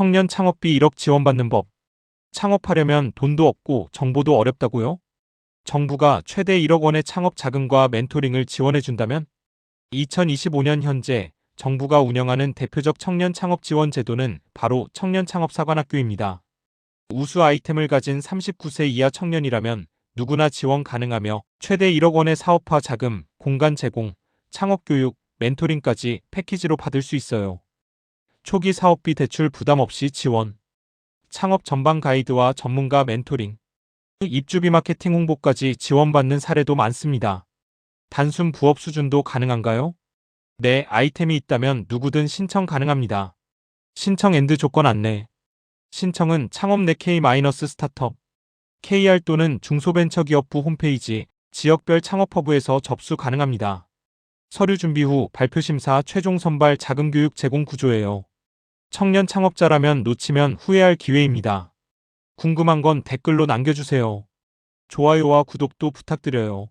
청년 창업비 1억 지원받는 법. 창업하려면 돈도 없고 정보도 어렵다고요? 정부가 최대 1억 원의 창업 자금과 멘토링을 지원해 준다면 2025년 현재 정부가 운영하는 대표적 청년 창업 지원 제도는 바로 청년 창업 사관학교입니다. 우수 아이템을 가진 39세 이하 청년이라면 누구나 지원 가능하며 최대 1억 원의 사업화 자금, 공간 제공, 창업 교육, 멘토링까지 패키지로 받을 수 있어요. 초기 사업비 대출 부담 없이 지원. 창업 전방 가이드와 전문가 멘토링. 입주비 마케팅 홍보까지 지원받는 사례도 많습니다. 단순 부업 수준도 가능한가요? 네, 아이템이 있다면 누구든 신청 가능합니다. 신청 앤드 조건 안내. 신청은 창업 내 K-스타트업, KR 또는 중소벤처기업부 홈페이지, 지역별 창업허브에서 접수 가능합니다. 서류 준비 후 발표 심사 최종 선발 자금 교육 제공 구조예요. 청년 창업자라면 놓치면 후회할 기회입니다. 궁금한 건 댓글로 남겨주세요. 좋아요와 구독도 부탁드려요.